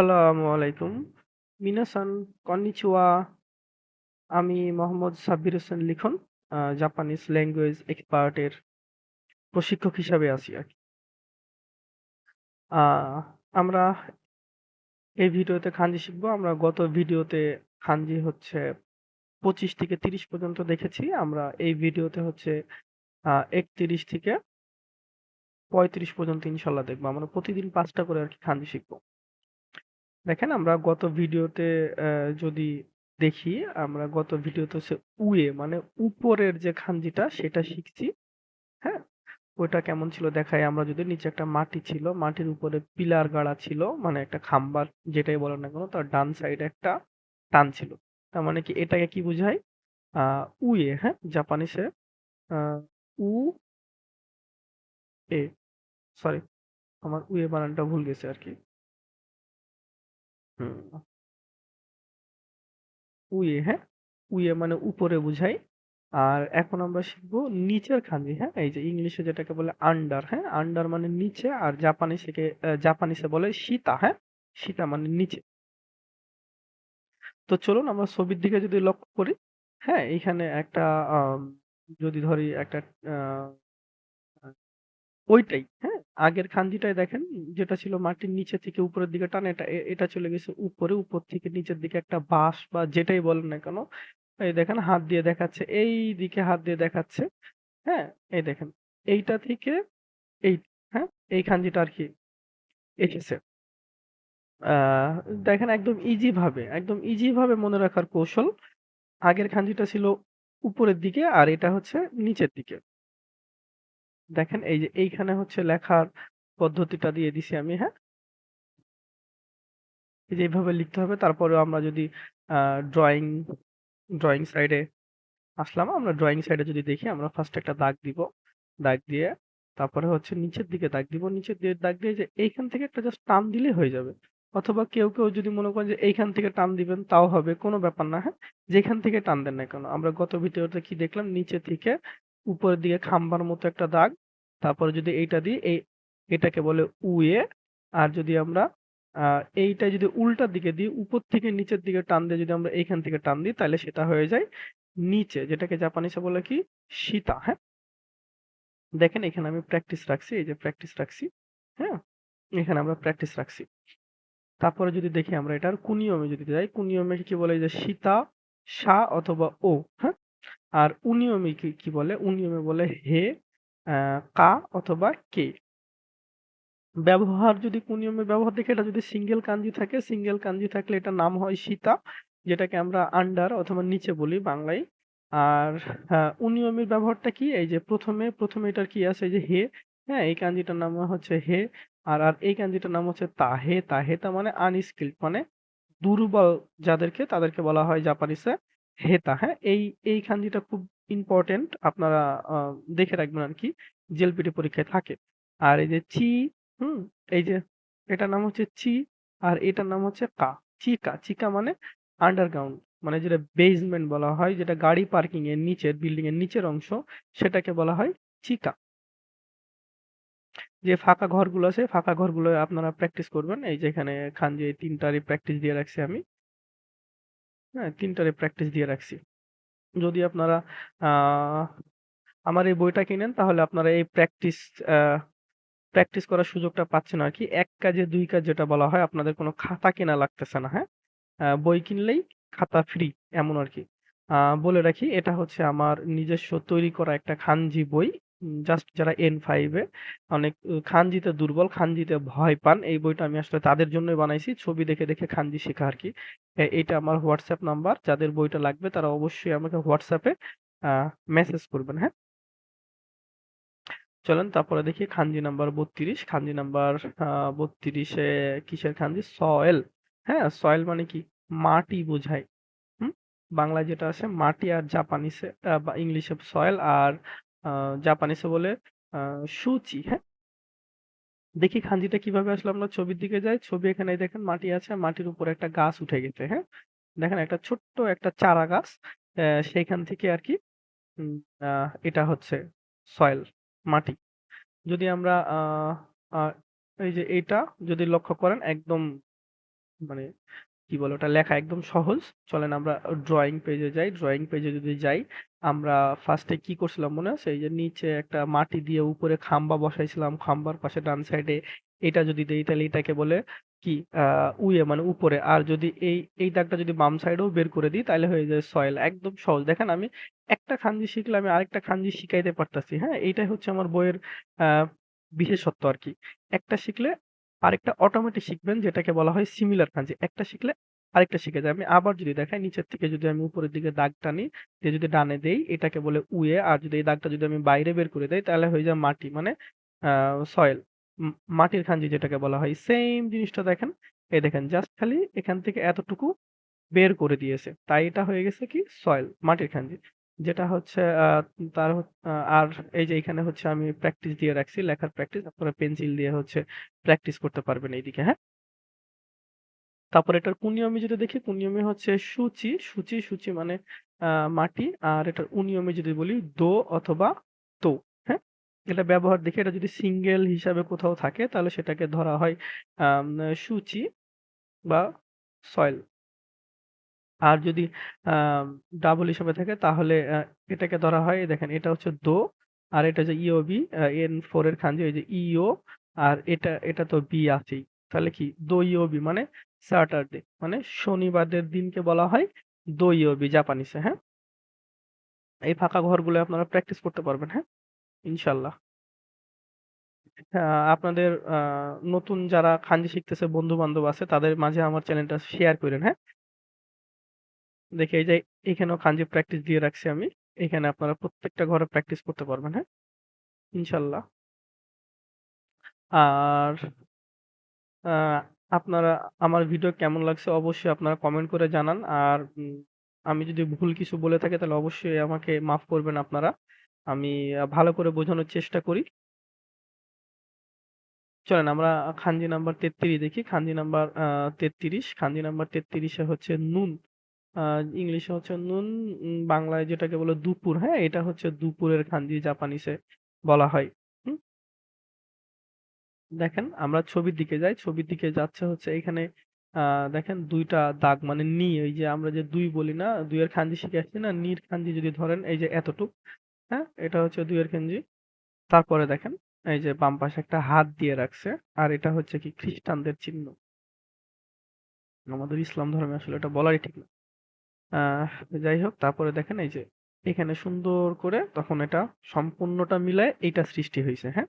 আসসালামু আলাইকুম। মিনাসান, কন্নিচিওয়া। আমি Mohammad Sabbir Hossain Likhon. Japanese language expert এর প্রশিক্ষক হিসাবে আছি আরকি। আ আমরা এই ভিডিওতে খানজি শিখব। আমরা গত ভিডিওতে খানজি হচ্ছে ২৫ থেকে ৩০ পর্যন্ত দেখেছি। আমরা এই ভিডিওতে হচ্ছে ৩১ থেকে ৩৫ পর্যন্ত ইনশাআল্লাহ দেখব। আমরা প্রতিদিন পাঁচটা করে আর কি খানজি শিখব। দেখেন আমরা গত ভিডিওতে যদি দেখি, আমরা গত ভিডিওতে হচ্ছে উয়ে মানে উপরের যে খানজিটা সেটা শিখছি। হ্যাঁ? ওইটা কেমন ছিল দেখাই আমরা যদি নিচে একটা মাটি ছিল, মাটির উপরে পিলার গাড়া ছিল, মানে একটা খাম্বার যেটাই বলেন না কেন তার ডান সাইডে একটা টান ছিল। তার মানে কি এটাকে কি বুঝায়? আহ উয়ে, হ্যাঁ? জাপানিসে আ উ এ সরি আমার উয়ে বানানটা ভুল গেছে আরকি। হুম। হ্যাঁ? উয়ে মানে উপরে বুঝায়। আর এখন আমরা শিখব নিচের খানজি, হ্যাঁ? এই যে ইংলিশে যেটাকে বলে আন্ডার, হ্যাঁ? আন্ডার মানে নিচে আর জাপানিসে অ্যা জাপানিসে বলে শিতা, হ্যাঁ? শিতা মানে নিচে। তো চলুন আমরা ছবির দিকে যদি লক্ষ্য করি, হ্যাঁ? এইখানে একটা যদি ধরি একটা ওইটাই, হ্যাঁ? আগের খানজিটাই দেখেন যেটা ছিল মাটির নিচে থেকে উপরের দিকে টান এটা এটা চলে গেছে উপরে, উপর থেকে নিচের দিকে একটা বাঁশ বা যেটাই বলেন না কেন, এই দেখেন হাত দিয়ে দেখাচ্ছে, এই দিকে হাত দিয়ে দেখাচ্ছে, হ্যাঁ? এই দেখেন। এইটা থেকে এই, হ্যাঁ? এই খানজিটা আরকি এসেছে। আ দেখেন একদম ইজি ভাবে, একদম ইজি ভাবে মনে রাখার কৌশল। আগের খানজিটা ছিল উপরের দিকে আর এটা হচ্ছে নিচের দিকে। দেখেন এই যে এইখানে হচ্ছে লেখার পদ্ধতিটা দিয়ে দিছি আমি, হ্যাঁ? এই যে এভাবে লিখতে হবে। তারপরে আমরা যদি ড্রয়িং ড্রইং সাইডে আসলাম। আমরা ড্রয়িং সাইডে যদি দেখি আমরা ফার্স্ট একটা দাগ দিব। দাগ দিয়ে তারপরে হচ্ছে নিচের দিকে দাগ দিব। নিচের দিকে দাগ দিয়ে যে এইখান থেকে একটা জাস্ট টান দিলে হয়ে যাবে। অথবা কেউ, কেউ যদি মনে করেন যে এইখান থেকে টান দিবেন তাও হবে। কোনো ব্যাপার না, হ্যাঁ? যেখান থেকে টান দেন না কেন। আমরা গত ভিডিওতে কি দেখলাম? নিচে থেকে উপরের দিকে খাম্বার মতো একটা দাগ। তারপরে যদি এইটা দিই এই এটাকে বলে উয়ে। আর যদি আমরা এইটা যদি উল্টার দিকে দিই, উপর থেকে নিচের দিকে টান দিয়ে যদি আমরা এইখান থেকে টান দিই তাহলে সেটা হয়ে যায় নিচে। যেটাকে জাপানিসে বলে কি? সীতা হ্যাঁ? দেখেন এখানে আমি প্র্যাকটিস রাখছি। এই যে প্র্যাকটিস রাখছি, হ্যাঁ? এখানে আমরা প্র্যাকটিস রাখছি। তারপরে যদি দেখি আমরা এটার কুনিয়মে যদি যাই, কুনিয়মে কি বলে? যে সীতা সা অথবা ও, হ্যাঁ? আর উনিয়মে কি, বলে? উনিয়মে বলে হে, কা অথবা কে। ব্যবহার যদি কুনিয়মের ব্যবহার দেখি এটা যদি সিঙ্গেল কানজি থাকে, সিঙ্গেল কানজি থাকলে এটার নাম হয় শিতা। যেটাকে আমরা আন্ডার অথবা নিচে বলি বাংলায়। আর উনিয়মের ব্যবহারটা কি? এই যে ১ম এ ১ম এটার কি আছে? এই যে হে, হ্যাঁ? এই কাঞ্জিটার নাম হচ্ছে হে। আর, আর এই কাঞ্জিটার নাম হচ্ছে তা। হে তা, হে তা মানে আনস্কিলড মানে দুর্বল যাদেরকে তাদেরকে বলা হয় জাপানিসে হেতা, হ্যাঁ? এই, এই কাঞ্জিটা খুব ইম্পোর্টেন্ট আপনারা দেখে রাখবেন আর কি জেএলপিটি পরীক্ষায় থাকে। আর এই যে চি, হুম? এই যে এটার নাম হচ্ছে চি আর এটার নাম হচ্ছে কা। চিকা, চিকা মানে আন্ডারগ্রাউন্ড মানে যেটা বেসমেন্ট বলা হয়, যেটা গাড়ি পার্কিং এর নিচের বিল্ডিং এর নিচের অংশ সেটাকে বলা হয় চিকা। যে ফাঁকা ঘরগুলো আছে, ফাঁকা ঘরগুলো আপনারা প্র্যাকটিস করবেন। এই যে এখানে খানজি ৩ টারই প্র্যাকটিস দিয়ে রাখছি আমি। হ্যাঁ? ৩ টারই প্র্যাকটিস দিয়ে রাখছি। যদি আপনারা আহ, আমার এই বইটা কিনেন তাহলে আপনারা এই প্র্যাকটিস প্র্যাকটিস করার সুযোগটা পাচ্ছেন আর কি এক কাজে দুই কাজ যেটা বলা হয় আপনাদের কোনো খাতা কেনা লাগতেছে না, হ্যাঁ? বই কিনলেই খাতা ফ্রি এমন আরকি। কি বলে রাখি এটা হচ্ছে আমার নিজস্ব তৈরি করা একটা খানজি বই। জাস্ট যারা N5 এ অনেক খানজিতে দুর্বল, খানজিতে ভয় পান। এই বইটা আমি আসলে তাদের জন্যই বানাইছি। ছবি দেখে, দেখে খানজি শেখা আরকি। এ এইটা আমার হোয়াটসঅ্যাপ নাম্বার। যাদের বইটা লাগবে তারা অবশ্যই আমাকে আ মেসেজ করবেন, হ্যাঁ? চলেন তারপরে দেখি খানজি নাম্বার ৩২ খানজি নাম্বার ৩২ কিসের খানজি? সয়েল, হ্যাঁ? সয়েল মানে কি? মাটি বোঝায়। বাংলায় যেটা আছে মাটি আর জাপানিসে ইংলিশে সয়েল আর জাপানিসে বলে শুচি, হ্যাঁ? দেখি খানজিটা কীভাবে আসলে আমরা ছবির দিকে যাই। ছবি এখানে দেখেন মাটি আছে। মাটির উপরে একটা গাছ উঠে গেছে, হ্যাঁ? দেখেন একটা ছোট্ট একটা চারা গাছ। সেইখান থেকে আরকি উম আ এটা হচ্ছে সয়েল, মাটি। যদি আমরা এই যে এটা যদি লক্ষ্য করেন একদম মানে কি বলে ওটা লেখা একদম সহজ। চলেন আমরা ড্রয়িং পেজে যাই। ড্রয়িং পেজে যদি যাই, আমরা ফার্স্টে কি করছিলাম মনে আছে? এই যে নিচে একটা মাটি দিয়ে উপরে খাম্বা বসাইছিলাম। খাম্বার পাশে ডান সাইডে এটা যদি দেই, তাহলে এটাকে বলে কি উয়ে মানে উপরে। আর যদি এই এই দাগটা যদি বাম সাইডেও বের করে দিই, তাহলে হয়ে যায় সয়েল একদম সহজ। দেখেন আমি একটা খাঞ্জি শিখলে আমি আরেকটা খাঞ্জি শিখাইতে পারতাছি হ্যাঁ? এইটাই হচ্ছে আমার বইয়ের বিশেষত্ব আর কি। একটা শিখলে আরেকটা অটোমেটিক শিখবেন, যেটাকে বলা হয় সিমিলার খাঞ্জি একটা শিখলে আরেকটা শিখে যায়। আমি আবার যদি দেখাই, নিচের থেকে যদি আমি উপরের দিকে দাগ টানি দিয়ে যদি ডানে দেই, এটাকে বলে উয়ে, আর যদি এই দাগটা যদি আমি বাইরে বের করে দেই, তাহলে হয়ে যায় মাটি মানে সয়েল মাটির খাঞ্জি যেটাকে বলা হয়। সেম জিনিসটা দেখেন, এই দেখেন জাস্ট খালি এখান থেকে এতটুকু বের করে দিয়েছে। তাই এটা হয়ে গেছে কি? সয়েল মাটির খাঞ্জি। যেটা হচ্ছে আহ, তার আর এই যে এখানে হচ্ছে আমি প্র্যাকটিস দিয়ে রাখছি লেখার প্র্যাকটিস আপনারা পেন্সিল দিয়ে হচ্ছে প্র্যাকটিস করতে পারবেন এইদিকে হ্যাঁ? তারপর এটার কুনিয়মি যদি দেখি কুনিয়মি হচ্ছে সূচি সূচি সূচি মানে মাটি আর এটার উনিয়মে যদি বলি দো অথবা তো হ্যাঁ? এটা ব্যবহার দেখে এটা যদি সিঙ্গেল হিসাবে কোথাও থাকে তাহলে সেটাকে ধরা হয় সূচি বা সয়েল আর যদি ডাবল হিসাবে থাকে তাহলে আহ, এটাকে ধরা হয় দেখেন এটা হচ্ছে দো আর এটা যে ইওবি এন ফোর এর খাঞ্জি ওই যে ইও আর এটা এটা তো বি আছেই। তাহলে কি? দো ইওবি মানে স্যাটারডে মানে শনিবারের দিনকে বলা হয় দো ইওবি জাপানিসে হ্যাঁ? এই ফাঁকা ঘরগুলো আপনারা প্র্যাকটিস করতে পারবেন হ্যাঁ? ইনশাল্লাহ। আহ, আপনাদের আহ, নতুন যারা খাঞ্জি শিখতেছে বন্ধু বান্ধব আছে তাদের মাঝে আমার চ্যানেলটা শেয়ার করেন হ্যাঁ? দেখি এই যে এখানেও খাঞ্জি প্র্যাকটিস দিয়ে রাখছি আমি। এখানে আপনারা প্রত্যেকটা ঘরে প্র্যাকটিস করতে পারবেন হ্যাঁ? ইনশাল্লাহ। আর আপনারা, আমার ভিডিও কেমন লাগছে অবশ্যই আপনারা কমেন্ট করে জানান। আর আমি যদি ভুল কিছু বলে থাকি তাহলে অবশ্যই আমাকে মাফ করবেন আপনারা। আমি ভালো করে বোঝানোর চেষ্টা করি। চলেন আমরা খাঞ্জি নাম্বার তেত্রিশ দেখি। খানজি নাম্বার তেত্রিশ। খাঞ্জি নাম্বার তেত্রিশে হচ্ছে নুন। আহ, ইংলিশে হচ্ছে নুন বাংলায় যেটাকে বলে দুপুর হ্যাঁ? এটা হচ্ছে দুপুরের খাঞ্জি জাপানিসে বলা হয়? দেখেন আমরা ছবির দিকে যাই ছবির দিকে যাচ্ছে হচ্ছে এখানে দেখেন দুইটা দাগ মানে নি ওই যে আমরা যে দুই বলি না দুইয়ের খাঞ্জি শিখে আসছি না নির খাঞ্জি যদি ধরেন এই যে এতটুক হ্যাঁ? এটা হচ্ছে দুইয়ের খাঞ্জি তারপরে দেখেন এই যে বাম পাশে একটা হাত দিয়ে রাখছে আর এটা হচ্ছে কি খ্রিস্টানদের চিহ্ন। আমাদের ইসলাম ধর্মে আসলে এটা বলারই ঠিক না। যাই হোক, তারপরে দেখেন এই যে, এখানে সুন্দর করে তখন এটা সম্পূর্ণটা মিলায় এইটা সৃষ্টি হয়েছে হ্যাঁ?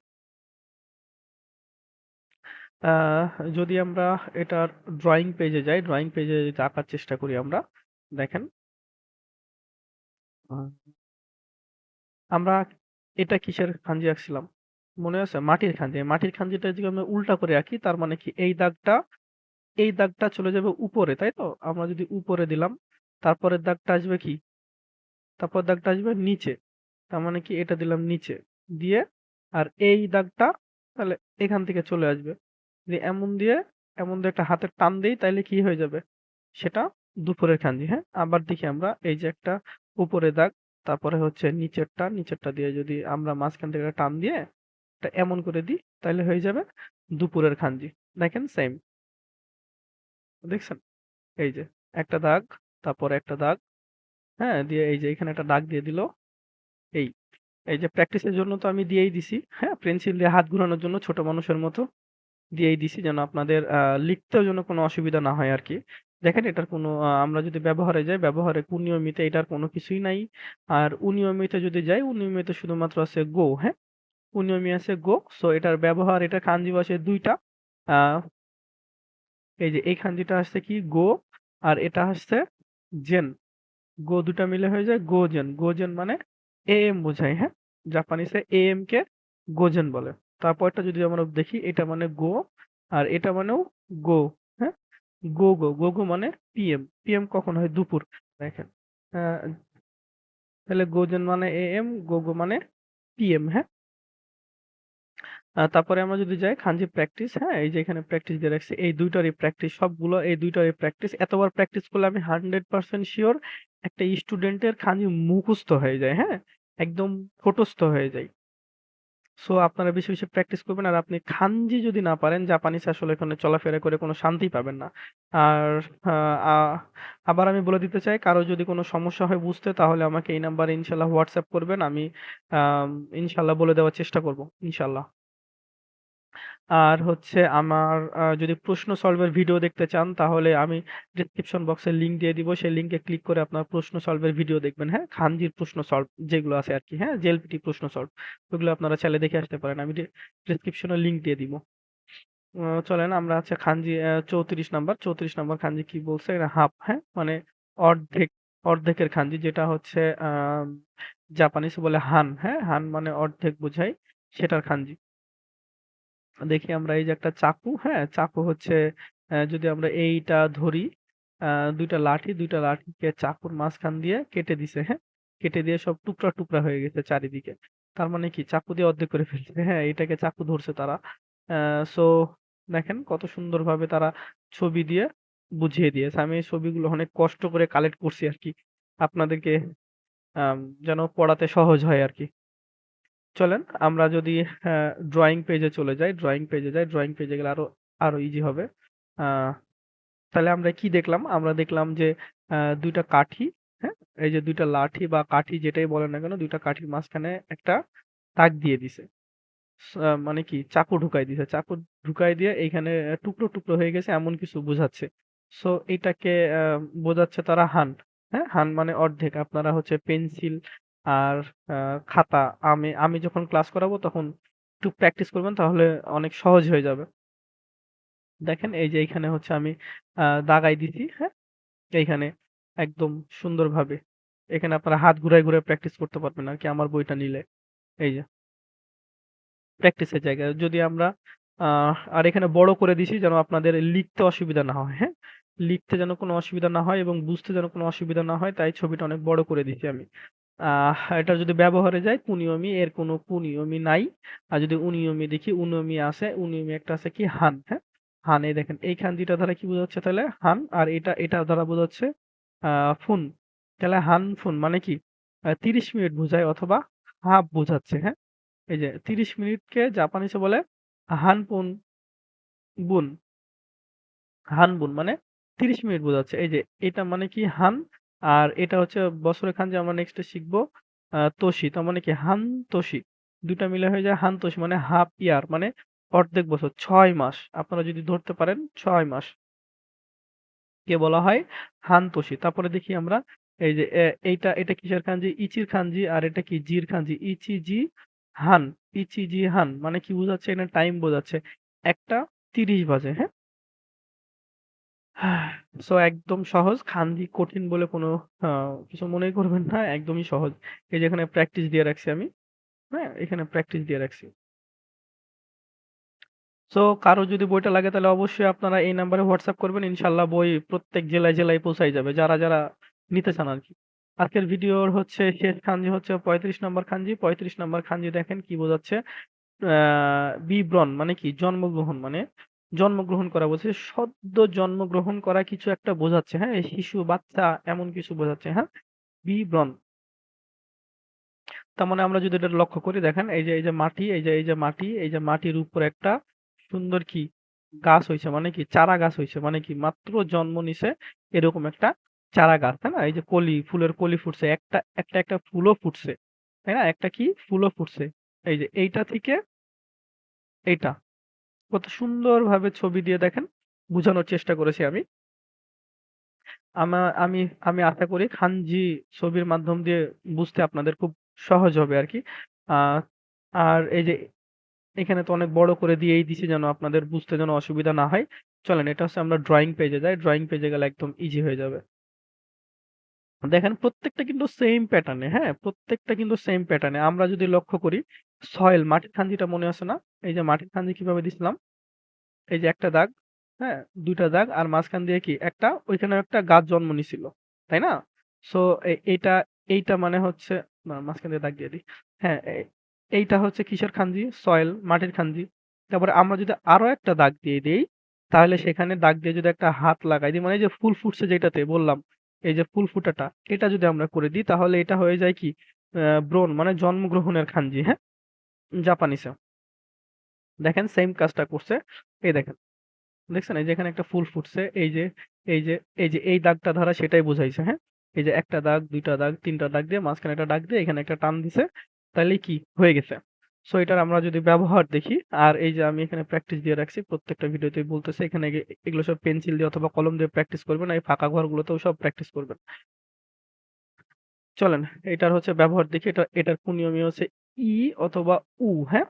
যদি আমরা এটার ড্রয়িং পেজে যাই ড্রয়িং পেজে যদি আঁকার চেষ্টা করি আমরা, দেখেন। আমরা এটা কিসের খাঞ্জি আঁকছিলাম? মনে আছে? মাটির খাঞ্জি। মাটির খাঞ্জিটা যদি আমরা উল্টা করে আঁকি, তার মানে কি? এই দাগটা এই দাগটা চলে যাবে উপরে, তাই তো? আমরা যদি উপরে দিলাম তারপরের দাগটা আসবে কি? তারপর দাগটা আসবে নিচে। তার মানে কি? এটা দিলাম নিচে। দিয়ে আর এই দাগটা তাহলে এখান থেকে চলে আসবে। যদি এমন দিয়ে এমন দিয়ে একটা হাতের টান দেই তাহলে কি হয়ে যাবে? সেটা দুপুরের খাঞ্জি হ্যাঁ? আবার দেখি আমরা এই যে একটা উপরে দাগ, তারপরে হচ্ছে নিচেরটা নিচেরটা দিয়ে যদি আমরা মাঝখান থেকে টান দিয়ে এটা এমন করে দিই তাহলে হয়ে যাবে দুপুরের খাঞ্জি দেখেন সেম দেখছেন? এই যে একটা দাগ তারপরে একটা দাগ। হ্যাঁ দিয়ে এই যে এখানে একটা দাগ দিয়ে দিল। এই এই যে প্র্যাকটিসের জন্য তো আমি দিয়েই দিছি। হ্যাঁ পেন্সিল দিয়ে হাত ঘোরানোর জন্য ছোট মানুষের মতো দিয়েই দিছি যেন আপনাদের লিখতেও যেন কোনো অসুবিধা না হয় আর কি দেখেন এটার কোনো আমরা যদি ব্যবহারে যাই, ব্যবহারে কুনিয়মিতে এটার কোনো কিছুই নাই। আর উনিয়মিতে যদি যাই, উনিয়মিতে শুধুমাত্র আছে গো হ্যাঁ? উনিয়মি আছে গো সো এটার ব্যবহার, এটা খাঞ্জি ভাষায় দুইটা। এই যে এই খাঞ্জিটা আসছে কি? গো আর এটা আসছে জেন। গো দুটা মিলে হয়ে যায় গোজেন। গোজেন মানে এ এম বোঝায় হ্যাঁ? জাপানিসে এ এম কে গোজেন বলে। তারপরটা যদি আমরা দেখি, এটা মানে গো আর এটা মানেও গো হ্যাঁ? গো গো গো গো মানে পিএম। পিএম কখন হয়? দুপুর। দেখেন তাহলে গোজেন মানে এ এম গো গো মানে পিএম হ্যাঁ? তারপরে আমরা যদি যাই খানজি প্র্যাকটিস হ্যাঁ এই যে এখানে প্র্যাকটিস দিয়ে রাখছি এই দুইটারই প্র্যাকটিস সবগুলো এই দুইটারই প্র্যাকটিস এতবার প্র্যাকটিস করলে আমি হান্ড্রেড পার্সেন্ট শিওর একটা স্টুডেন্টের খানজি মুখস্থ হয়ে যায় হ্যাঁ একদম ঠোঁটস্থ হয়ে যায় সো আপনারা বেশি, বেশি প্র্যাকটিস করবেন। আর আপনি খানজি যদি না পারেন জাপানিজ আসলে এখানে চলাফেরা করে কোনো শান্তি পাবেন না। আর আবার আমি বলে দিতে চাই কারও যদি কোনো সমস্যা হয় বুঝতে তাহলে আমাকে এই নাম্বারে ইনশাআল্লাহ WhatsApp করবেন। আমি ইনশাআল্লাহ বলে দেওয়ার চেষ্টা করব। ইনশাআল্লাহ। আর হচ্ছে আমার আ যদি প্রশ্ন সলভের ভিডিও দেখতে চান তাহলে আমি ডেসক্রিপশন বক্সে লিংক দিয়ে দিব। সেই লিংকে ক্লিক করে আপনার প্রশ্ন সলভের ভিডিও দেখবেন, হ্যাঁ? খানজির প্রশ্ন সলভ যেগুলো আছে আরকি, হ্যাঁ? জেএলপিটি প্রশ্ন সলভ ওগুলো আপনারা চাইলে দেখে আসতে পারেন। আমি ডেসক্রিপশনে লিংক দিয়ে দিব। আ চলেন আমরা হচ্ছে খানজি আ 34 নাম্বার 34 নাম্বার খানজি কি বলছে? হাফ, হ্যাঁ? মানে অর্ধেক, অর্ধেকের খানজি যেটা হচ্ছে আম জাপানিজ বলে হান, হ্যাঁ? হান মানে অর্ধেক বোঝায় সেটার খানজি। দেখি আমরা এই যে একটা চাকু, হ্যাঁ? চাকু হচ্ছে যদি আমরা এইটা ধরি, ২ লাঠি, দুইটা লাঠিকে চাকুর মাঝখান দিয়ে কেটে দিছে, হ্যাঁ? কেটে দিয়ে সব টুকরা, টুকরা হয়ে গেছে চারিদিকে। তার মানে কি চাকু দিয়ে অর্ধেক করে ফেলছে, হ্যাঁ? এটাকে চাকু ধরছে তারা। সো দেখেন কত সুন্দরভাবে তারা ছবি দিয়ে বুঝিয়ে দিয়েছে। আমি এই ছবিগুলো অনেক কষ্ট করে কালেক্ট করছি আর কি আপনাদেরকে যেন পড়াতে সহজ হয় আরকি। চলেন আমরা যদি আ ড্রইং পেজে চলে যাই, ড্রয়িং পেজে যাই, ড্রয়িং পেজে গেলে আরও, আরও ইজি হবে। তাহলে আমরা কি দেখলাম? আমরা দেখলাম যে ২ কাঠি, হ্যাঁ? এই যে দুইটা লাঠি বা কাঠি যেটাই বলেন না কেন দুইটা কাঠির মাঝখানে একটা তাক দিয়ে দিছে। মানে কি চাকু ঢুকাই দিছে। চাকু ঢুকাই দিয়ে এইখানে টুকরো, টুকরো হয়ে গেছে এমন কিছু বোঝাচ্ছে। সো এটাকে বোঝাচ্ছে তারা হান, হ্যাঁ? হান মানে অর্ধেক। আপনারা হচ্ছে পেন্সিল আর খাতা আমি আমি যখন ক্লাস করাবো তখন একটু প্র্যাকটিস করবেন তাহলে অনেক সহজ হয়ে যাবে। দেখেন এই যে এইখানে হচ্ছে আমি দাগাই দিছি, হ্যাঁ? এইখানে একদম সুন্দরভাবে। এখানে আপনারা হাত ঘুরায়, ঘুরায় প্র্যাকটিস করতে পারবেন আরকি আমার বইটা নিলে। এই যে। প্র্যাকটিসের জায়গায়। যদি আমরা আর এখানে বড় করে দিছি যেন আপনাদের লিখতে অসুবিধা না হয়, হ্যাঁ? লিখতে যেন কোনো অসুবিধা না হয় এবং বুঝতে যেন কোনো অসুবিধা না হয় তাই ছবিটা অনেক বড় করে দিছি আমি। আহ এটা যদি ব্যবহারে যায় কুনিয়মি এর কোনো কুনিয়মি নাই। আর যদি উনিয়মি দেখি উনিয়মি আছে, উনিয়মি একটা আছে কি হান, হ্যাঁ? হান এই দেখেন এই খানজিটা দ্বারা কি বোঝাচ্ছে তাহলে হান আর এটা, এটা দ্বারা বোঝাচ্ছে আ ফুন। তাহলে হান ফুন মানে কি? ৩০ মিনিট বোঝায় অথবা হাফ বোঝাচ্ছে, হ্যাঁ? এই যে ৩০ মিনিটকে জাপানিজে বলে হান হানপুন বুন। হানবুন মানে ৩০ মিনিট বোঝাচ্ছে। এই যে এটা মানে কি হান আর এটা হচ্ছে বছরের যে আমরা নেক্সট শিখব তোশি। তার মানে কি হান তোষি ২ টা মিলে হয়ে যায় হান তোশি মানে হাফ ইয়ার মানে অর্ধেক বছর ছয় মাস। আপনারা যদি ধরতে পারেন ছয় মাস। কে বলা হয় হানতোশি। তারপরে দেখি আমরা এই যে এইটা এটা কিসের খানজি? ইচির খানজি আর এটা কি জির খানজি। ইচি জি হান, ইচি জি হান মানে কি বোঝাচ্ছে? এখানে টাইম বোঝাচ্ছে। ১টা ৩০ বাজে, হ্যাঁ? সো একদম সহজ। খানজি কঠিন বলে কোনো কিছু মনেই করবেন না। একদমই সহজ। এই যে এখানে প্র্যাকটিস দিয়ে রাখছি আমি। হ্যাঁ? এখানে প্র্যাকটিস দিয়ে রাখছি। সো কারও যদি বইটা লাগে তাহলে অবশ্যই আপনারা এই নাম্বারে হোয়াটসঅ্যাপ করবেন। ইনশাল্লাহ বই প্রত্যেক জেলায়, জেলায় পৌঁছাই যাবে। যারা, যারা নিতে চান আর কি আজকের ভিডিওর হচ্ছে শেষ খানজি হচ্ছে ৩৫ নাম্বার খানজি। পঁয়ত্রিশ নম্বর খানজি দেখেন কি বোঝাচ্ছে? বিব্রণ মানে কি? জন্মগ্রহণ মানে জন্মগ্রহণ করা বলছে। সদ্য জন্মগ্রহণ করা কিছু একটা বোঝাচ্ছে, হ্যাঁ? শিশু, বাচ্চা এমন কিছু বোঝাচ্ছে, হ্যাঁ? বিব্রণ। তার মানে আমরা যদি এটা লক্ষ্য করি দেখেন এই যে, এই যে মাটি, এই যে, এই যে মাটি, এই যে মাটির উপর একটা সুন্দর কি গাছ হইছে মানে কি চারা গাছ হইছে মানে কি মাত্র জন্ম নিছে এরকম একটা চারা গাছ, তাই না? এই যে কলি, ফুলের কলি ফুটছে। একটা, একটা, একটা ফুলও ফুটছে। তাই না? একটা কি ফুলও ফুটছে। এই যে এইটা থেকে এইটা। কত সুন্দরভাবে ছবি দিয়ে দেখেন, বুঝানোর চেষ্টা করেছি আমি। আমা, আমি আমি আশা করি খানজি ছবির মাধ্যম দিয়ে বুঝতে আপনাদের খুব সহজ হবে আরকি। আ, আর এই যে এখানে তো অনেক বড় করে দিয়েই দিছি যেন আপনাদের বুঝতে যেন অসুবিধা না হয়। চলেন, এটা হচ্ছে আমরা ড্রয়িং পেজে যাই। ড্রয়িং পেজে গেলে একদম ইজি হয়ে যাবে। দেখেন প্রত্যেকটা কিন্তু সেম প্যাটার্নে, হ্যাঁ? প্রত্যেকটা কিন্তু সেম প্যাটার্নে। আমরা যদি লক্ষ্য করি সয়েল মাটির খানজিটা মনে আছে না? এই যে মাটির খানজি কীভাবে দিছিলাম? এই যে একটা দাগ, হ্যাঁ? ২ টা দাগ আর মাঝখান দিয়ে কি একটা ওইখানে একটা গাছ জন্ম নিছিল। তাই না? সো এইটা এইটা মানে হচ্ছে মাঝখান দিয়ে দাগ দিয়ে দিই। হ্যাঁ, এইটা হচ্ছে কিসের খানজি? সয়েল মাটির খানজি। তারপরে আমরা যদি আরও একটা দাগ দিয়ে দিই তাহলে সেখানে দাগ দিয়ে যদি একটা হাত লাগাই দিই মানে যে ফুল ফুটছে যেটাতে বললাম, এই যে ফুল ফুটাটা এটা যদি আমরা করে দিই তাহলে এটা হয়ে যায় কি? আ ব্রণ মানে জন্মগ্রহণের খানজি, হ্যাঁ? জাপানিসে। দেখেন সেম কাজটা করছে। এই দেখেন। দেখছেন? এই যে এখানে একটা ফুল ফুটছে। এই যে, এই যে, এই যে এই দাগটা ধারা সেটাই বোঝাইছে হ্যাঁ? এই যে একটা দাগ, দুইটা দাগ, তিনটা দাগ দিয়ে মাঝখানে একটা দাগ দিয়ে এখানে একটা টান দিছে। তাহলে কি? হয়ে গেছে। সো এটার আমরা যদি ব্যবহার দেখি, আর এই যে আমি এখানে প্র্যাকটিস দিয়ে রাখছি। প্রত্যেকটা ভিডিওতে বলতেছে এখানে এগুলো সব পেন্সিল দিয়ে অথবা কলম দিয়ে প্র্যাকটিস করবেন। এই ফাঁকা ঘরগুলোতেও সব প্র্যাকটিস করবেন। চলেন এটার হচ্ছে ব্যবহার দেখি। এটা এটার কুনিয়মি হচ্ছে ই অথবা উ, হ্যাঁ?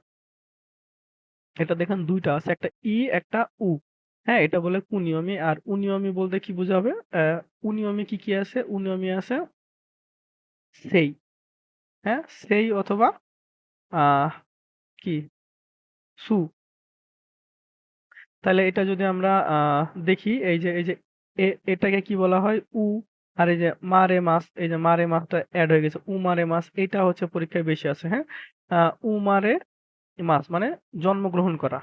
এটা দেখেন দুইটা আছে। একটা ই, একটা উ। হ্যাঁ? এটা বলে কুনিয়মি। আর উনিয়মি বলতে কি বোঝাবে? উনিয়মি কি, কি আছে? উনিয়মি আছে সেই। হ্যাঁ? সেই অথবা আ কি? সু। তাহলে এটা যদি আমরা দেখি এই যে, এই যে এ এটাকে কি বলা হয়? উ। আর এই যে মারে মাস, এই যে মারে মাসটা এড হয়ে গেছে। উমারে মাস এটা হচ্ছে পরীক্ষায় বেশি আসে, হ্যাঁ? উমারে মাস মানে জন্মগ্রহণ করা।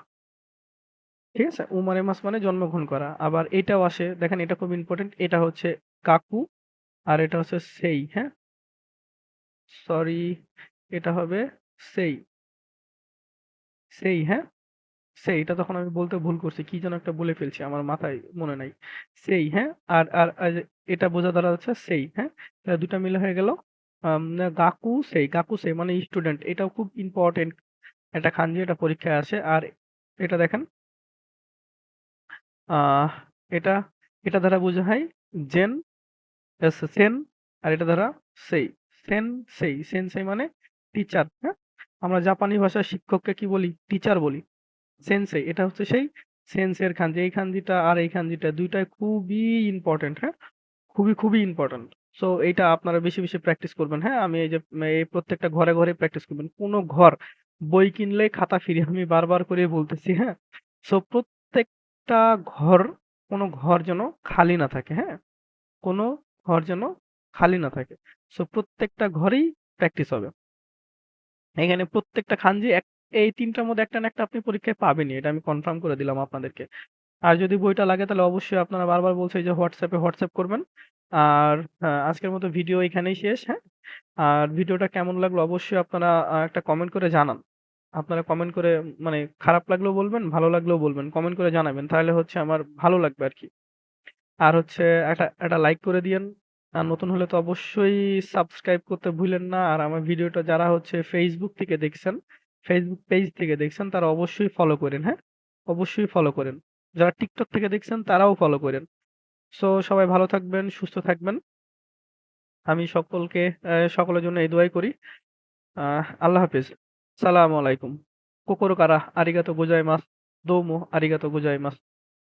ঠিক আছে? উমারে মাস মানে জন্মগ্রহণ করা। আবার এটাও আসে। দেখেন এটা খুব ইম্পোর্টেন্ট। এটা হচ্ছে কাকু আর এটা হচ্ছে সেই, হ্যাঁ? সরি এটা হবে সেই। সেই, হ্যাঁ? সেই এটা তখন আমি বলতে ভুল করছি। কি যেন একটা বলে ফেলছি। আমার মাথায় মনে নাই। সেই, হ্যাঁ? আর আর এটা বোঝা দাঁড়াচ্ছে সেই, হ্যাঁ? ২ মিলে হয়ে গেল গাকু সেই, গাকু সেই মানে স্টুডেন্ট। এটাও খুব ইম্পোর্টেন্ট একটা খানজি এটা পরীক্ষায় আসে। আর এটা দেখেন আহ এটা, এটা দ্বারা হয় জেন, সেন আর এটা দ্বারা সেই। সেন সেই, সেনসেই মানে টিচার, হ্যাঁ? আমরা জাপানি ভাষায় শিক্ষককে কি বলি? টিচার বলি। সেন্সে এটা হচ্ছে সেই সেন্সের খানজি। এই খানজিটা আর এই খানজিটা দুইটাই খুবই ইম্পোর্টেন্ট, হ্যাঁ? খুবই, খুবই ইম্পোর্টেন্ট। সো এইটা আপনারা বেশি, বেশি প্র্যাকটিস করবেন, হ্যাঁ? আমি এই যে এই প্রত্যেকটা ঘরে, ঘরে প্র্যাকটিস করবেন। কোনো ঘর বই কিনলেই খাতা ফ্রি আমি বারবার করে বলতেছি, হ্যাঁ? সো প্রত্যেকটা ঘর কোনো ঘর যেন খালি না থাকে, হ্যাঁ? কোনো ঘর যেন খালি না থাকে। সো প্রত্যেকটা ঘরেই প্র্যাকটিস হবে। এখানে প্রত্যেকটা খানজি এক এই ৩ টার মধ্যে একটা না একটা আপনি পরীক্ষায় পাবেনই। এটা আমি কনফার্ম করে দিলাম আপনাদেরকে। আর যদি বইটা লাগে তাহলে অবশ্যই আপনারা বারবার বলছি যে হোয়াটসঅ্যাপে হোয়াটসঅ্যাপ করবেন। আর আজকের মতো ভিডিও এখানেই শেষ, হ্যাঁ? আর ভিডিওটা কেমন লাগল অবশ্যই আপনারা একটা কমেন্ট করে জানান। আপনারা কমেন্ট করে মানে খারাপ লাগলেও বলবেন, ভালো লাগলেও বলবেন। কমেন্ট করে জানাবেন। তাহলে হচ্ছে আমার ভালো লাগবে আর কি আর হচ্ছে একটা একটা লাইক করে দিয়েন। আর নতুন হলে তো অবশ্যই সাবস্ক্রাইব করতে ভুলেন না। আর আমার ভিডিওটা যারা হচ্ছে Facebook থেকে দেখছেন, ফেসবুক পেজ থেকে দেখছেন তারা অবশ্যই ফলো করেন, হ্যাঁ? অবশ্যই ফলো করেন। যারা টিকটক থেকে দেখছেন তারাও ফলো করেন। সো সবাই ভালো থাকবেন, সুস্থ থাকবেন। আমি সকলকে সকলের জন্য এই দোয়াই করি। আল্লাহ হাফেজ। সালামু আলাইকুম। কোকোরো কারা আরিগাতো গোজাইমাসু। দোমো আরিগাতো গোজাইমাসু।